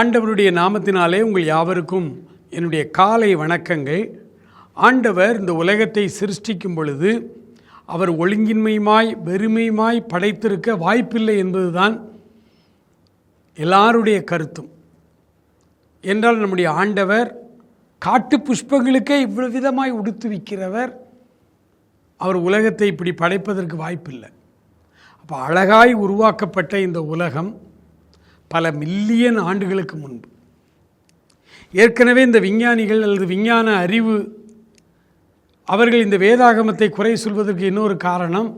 ஆண்டவருடைய நாமத்தினாலே உங்கள் யாவருக்கும் என்னுடைய காலை வணக்கங்கள். ஆண்டவர் இந்த உலகத்தை சிருஷ்டிக்கும் பொழுது அவர் ஒழுங்கின்மையுமாய் வெறுமையுமாய் படைத்திருக்க வாய்ப்பில்லை என்பதுதான் எல்லாருடைய கருத்தும். என்றால் நம்முடைய ஆண்டவர் காட்டு புஷ்பங்களுக்கே இவ்வளவு விதமாய் உடுத்து விற்கிறவர் அவர் உலகத்தை இப்படி படைப்பதற்கு வாய்ப்பில்லை. அப்போ அழகாய் உருவாக்கப்பட்ட இந்த உலகம் பல மில்லியன் ஆண்டுகளுக்கு முன்பு. ஏற்கனவே இந்த விஞ்ஞானிகள் அல்லது விஞ்ஞான அறிவு அவர்கள் இந்த வேதாகமத்தை குறை சொல்வதற்கு இன்னொரு காரணம்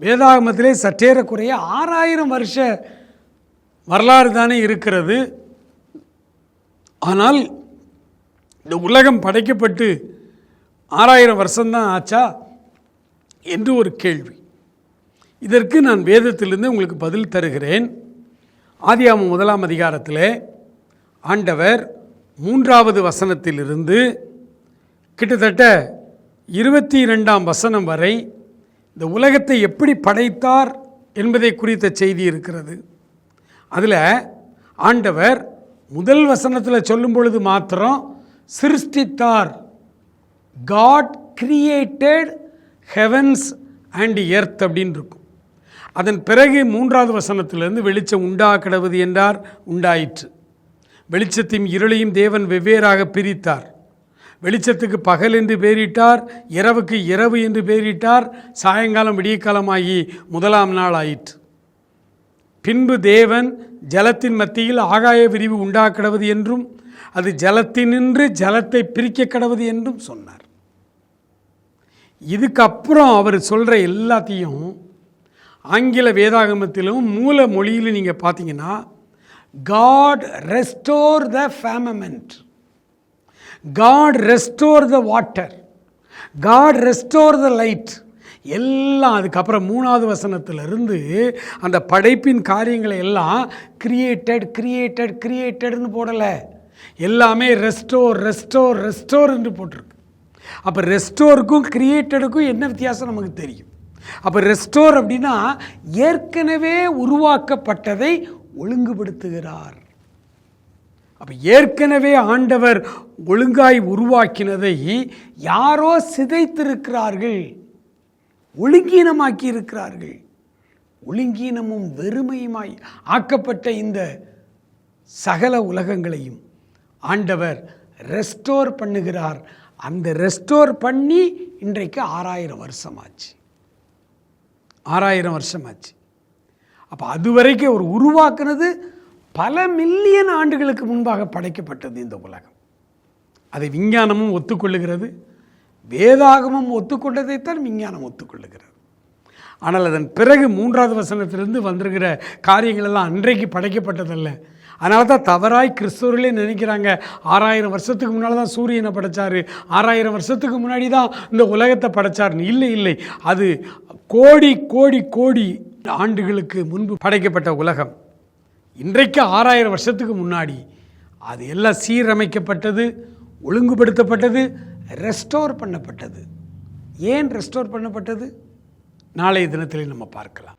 வேதாகமத்திலே சற்றேறக்குறைய ஆறாயிரம் வருஷ வரலாறு தானே இருக்கிறது. ஆனால் இந்த உலகம் படைக்கப்பட்டு ஆறாயிரம் வருஷம்தான் ஆச்சா என்று ஒரு கேள்வி. இதற்கு நான் வேதத்திலிருந்து உங்களுக்கு பதில் தருகிறேன். ஆதியாம முதலாம் அதிகாரத்தில் ஆண்டவர் மூன்றாவது வசனத்திலிருந்து கிட்டத்தட்ட இருபத்தி இரண்டாம் வசனம் வரை இந்த உலகத்தை எப்படி படைத்தார் என்பதை குறித்த செய்தி இருக்கிறது. அதில் ஆண்டவர் முதல் வசனத்தில் சொல்லும் பொழுது மாத்திரம் சிருஷ்டித்தார். God created heavens and earth அப்படின்னு இருக்கும் அதன் பிறகு மூன்றாவது வசனத்திலிருந்து வெளிச்சம் உண்டா கிடவது என்றார் உண்டாயிற்று. வெளிச்சத்தையும் இருளையும் தேவன் வெவ்வேறாக பிரித்தார். வெளிச்சத்துக்கு பகல் என்று பேரிட்டார் இரவுக்கு இரவு என்று பேரிட்டார் சாயங்காலம் விடியக்காலமாகி முதலாம் நாள் ஆயிற்று. பின்பு தேவன் ஜலத்தின் மத்தியில் ஆகாய விரிவு உண்டாக்கிடவது என்றும் அது ஜலத்தினின்று ஜலத்தை பிரிக்க கிடவது என்றும் சொன்னார். இதுக்கப்புறம் அவர் சொல்கிற எல்லாத்தையும் ஆங்கில வேதாகமத்திலும் மூல மொழியிலும் நீங்கள் பார்த்தீங்கன்னா God restore the firmament God restore the water God restore the light எல்லாம் அதுக்கப்புறம் மூணாவது வசனத்திலிருந்து அந்த படைப்பின் காரியங்களை எல்லாம் கிரியேட்டட் கிரியேட்டட் கிரியேட்டட்னு போடலை. எல்லாமே ரெஸ்டோர் ரெஸ்டோர் ரெஸ்டோர் என்று போட்டிருக்கு. அப்போ ரெஸ்டோருக்கும் கிரியேட்டடுக்கும் என்ன வித்தியாசம் நமக்கு தெரியும்? அப்போ ரெஸ்டோர் அப்படின்னா ஏற்கனவே உருவாக்கப்பட்டதை ஒழுங்குபடுத்துகிறார். அப்போ ஏற்கனவே ஆண்டவர் ஒழுங்காய் உருவாக்கினதை யாரோ சிதைத்திருக்கிறார்கள் ஒழுங்கீனமாக்கி இருக்கிறார்கள் ஒழுங்கீனமும் வெறுமையுமாய் ஆக்கப்பட்ட இந்த சகல உலகங்களையும் ஆண்டவர் ரெஸ்டோர் பண்ணுகிறார். அந்த ரெஸ்டோர் பண்ணி இன்றைக்கு ஆறாயிரம் வருஷமாச்சு. ஆறாயிரம் வருஷம் ஆச்சு அப்போ அது வரைக்கும் அவர் உருவாக்குனது பல மில்லியன் ஆண்டுகளுக்கு முன்பாக படைக்கப்பட்டது இந்த உலகம். அதை விஞ்ஞானமும் ஒத்துக்கொள்ளுகிறது. வேதாகமும் ஒத்துக்கொண்டதைத்தான் விஞ்ஞானம் ஒத்துக்கொள்ளுகிறது. ஆனால் அதன் பிறகு மூன்றாவது வசனத்திலிருந்து வந்திருக்கிற காரியங்களெல்லாம் அன்றைக்கு படைக்கப்பட்டதல்ல. அதனால தான் தவறாய் கிறிஸ்தவர்களே நினைக்கிறாங்க. ஆறாயிரம் வருஷத்துக்கு முன்னால் தான் சூரியனை படைச்சாரு? ஆறாயிரம் வருஷத்துக்கு முன்னாடி தான் இந்த உலகத்தை படைச்சார்னு இல்லை இல்லை. அது கோடி கோடி கோடி ஆண்டுகளுக்கு முன்பு படைக்கப்பட்ட உலகம். இன்றைக்கு ஆறாயிரம் வருஷத்துக்கு முன்னாடி அது எல்லாம் சீரமைக்கப்பட்டது ஒழுங்குபடுத்தப்பட்டது ரெஸ்டோர் பண்ணப்பட்டது. ஏன் ரெஸ்டோர் பண்ணப்பட்டது? நாளைய தினத்திலே நம்ம பார்க்கலாம்.